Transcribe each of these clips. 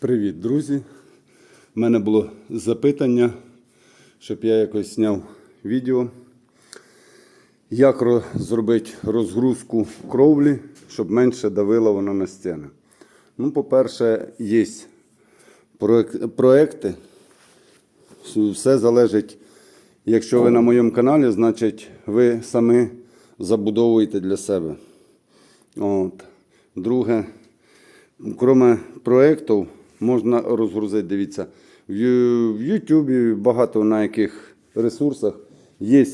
Привіт, друзі! У мене було запитання, щоб я якось зняв відео, як ро- зробити розгрузку кровлі, щоб менше давило воно на стіни. Ну, по-перше, є проек- проекти. Все залежить, якщо ви на моєму каналі, значить ви самі забудовуєте для себе. От. Друге, Кроме проєктів, можна розгрузити, дивіться, в Ютубі багато на яких ресурсах є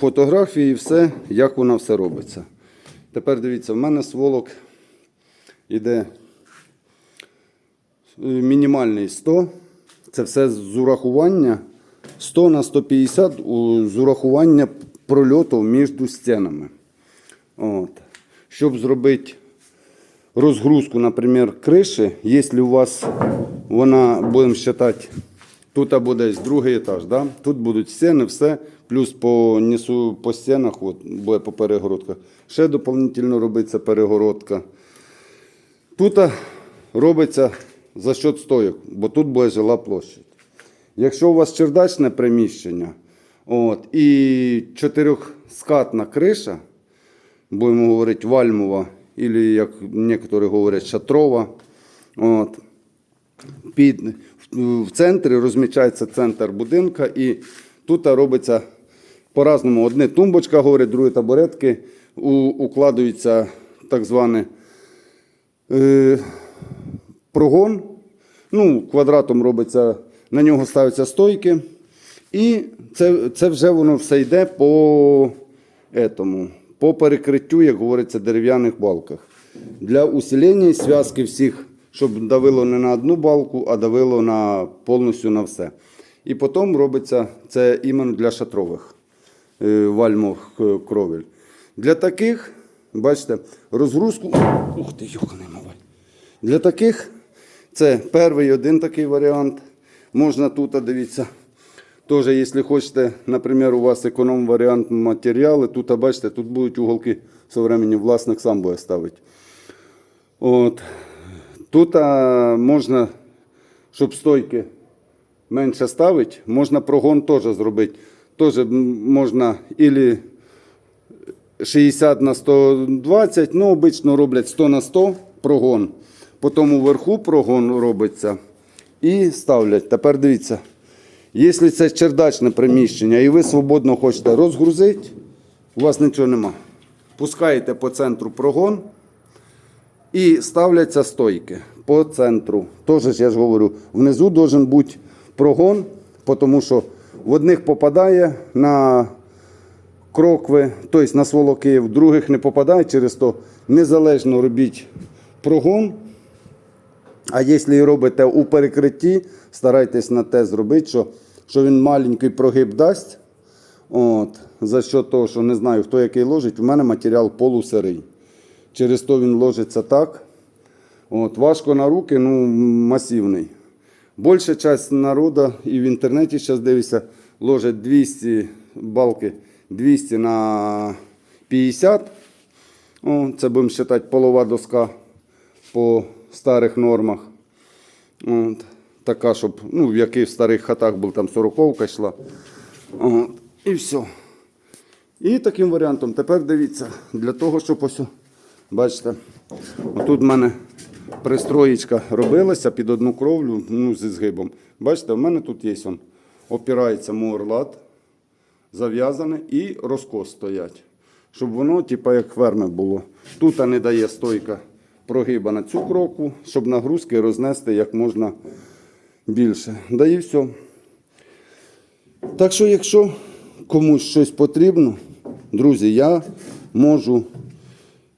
фотографії і все, як воно все робиться. Тепер дивіться, в мене сволок іде мінімальний 100. Це все з урахування 100 на 150 з урахування прольоту між стінами. От. Щоб зробити розгрузку, наприклад, криші, якщо у вас вона, будемо вважати, тут буде другий етаж, да? тут будуть стіни, все, плюс по несу по стінах, от, буде по перегородках. Ще доповнительно робиться перегородка. Тут робиться за счет стойок, бо тут буде жила площадь. Якщо у вас чердачне приміщення от, і чотирьохскатна криша, будемо говорити, вальмова, або, як некоторі говорять, шатрова. От. Під, в, центрі розміщається центр будинка, і тут робиться по-разному. Одне тумбочка, говорять, друге табуретки, у, укладується так зване е, прогон. Ну, квадратом робиться, на нього ставляться стойки. І це, це вже воно все йде по, етому, по перекриттю, як говориться, дерев'яних балках. Для усилення зв'язки всіх, щоб давило не на одну балку, а давило на, повністю на все. І потім робиться це іменно для шатрових е, вальмових е, кровель. Для таких, бачите, розгрузку. Ух ти, йоханий мавай. Для таких це перший один такий варіант. Можна тут, дивіться, теж, якщо хочете, наприклад, у вас економ варіант матеріали, тут, а тут будуть уголки со временем власник сам буде ставити. От. Тут а, можна, щоб стойки менше ставити, можна прогон теж зробити. Теж можна ілі 60 на 120, ну, обично роблять 100 на 100 прогон. Потім уверху прогон робиться і ставлять. Тепер дивіться, якщо це чердачне приміщення і ви свободно хочете розгрузити, у вас нічого нема. Пускаєте по центру прогон і ставляться стойки по центру. Тоже ж я ж говорю, внизу должен бути прогон, тому що в одних попадає на крокви, тобто на сволоки, в других не попадає, через то незалежно робіть прогон. А якщо робите у перекритті, старайтесь на те зробити, що, що він маленький прогиб дасть. От, за що того, що не знаю, хто який ложить, у мене матеріал полусирий. Через то він ложиться так. От, важко на руки, ну, масивний. Більша частина народу і в інтернеті зараз дивишся, ложать 200 балки 200 на 50. О, це будемо вважати полова доска по старих нормах. От, така, щоб, ну, в яких старих хатах був там 40 йшла. І все. І таким варіантом. Тепер дивіться, для того, щоб ось, бачите, отут в мене пристроєчка робилася під одну кровлю ну, зі згибом. Бачите, в мене тут є он, опирається мурлат, зав'язане і розкос стоять. Щоб воно, типу, як ферми було. Тут не дає стойка прогиба на цю кроку, щоб нагрузки рознести як можна більше. Да і все. Так що, якщо комусь щось потрібно, друзі, я можу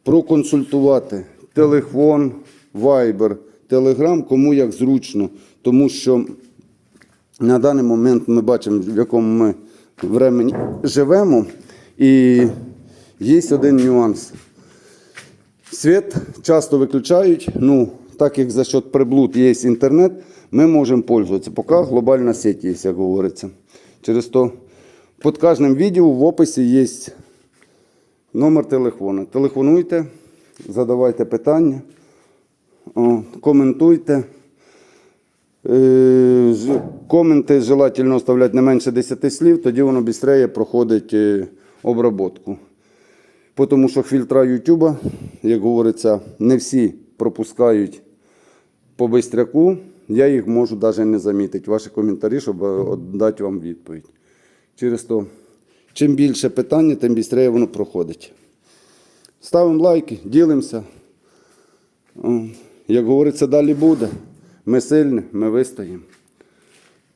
проконсультувати телефон, вайбер, телеграм, кому як зручно. Тому що на даний момент ми бачимо, в якому ми времені живемо. І є один нюанс. Світ часто виключають, ну, так як за счет приблуд є інтернет, ми можемо пользуватися, поки глобальна сеть є, як говориться. Через то під кожним відео в описі є номер телефону. Телефонуйте, задавайте питання. Коментуйте. Е, Коменти желательно оставляти не менше 10 слів, тоді воно швидше проходить е, обработку. Бо Тому що фільтра Ютуба, як говориться, не всі пропускають по бистряку. Я їх можу навіть не замітити. Ваші коментарі, щоб е, дати вам відповідь. Через то, чим більше питання, тим швидше воно проходить. Ставимо лайки, ділимося. Як говориться, далі буде. Ми сильні, ми вистоїмо.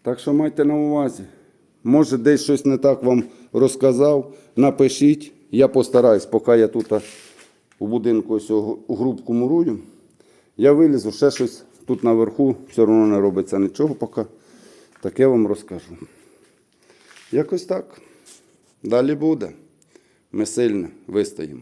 Так що майте на увазі. Може, десь щось не так вам розказав, напишіть. Я постараюсь, поки я тут у будинку ось грубку мурую. Я вилізу, ще щось тут наверху, все одно не робиться нічого поки. Так вам розкажу. Якось так. Далі буде. Ми сильні, вистоїмо.